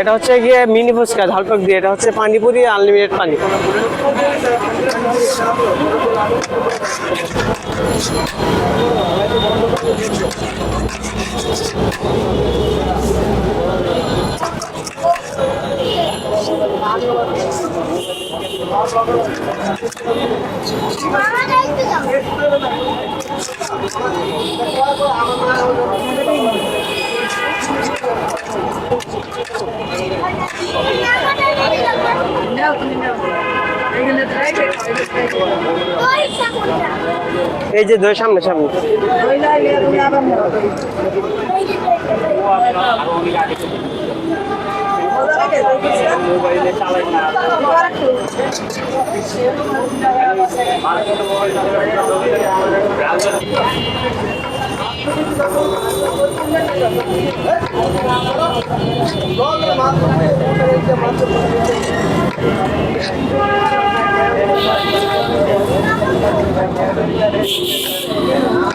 এটা হচ্ছে গিয়ে মিনি ফুচকা ঝালপাক দিয়ে। এটা হচ্ছে পানিপুরি আনলিমিটেড পানি। এই যে দই সামনে সামনে।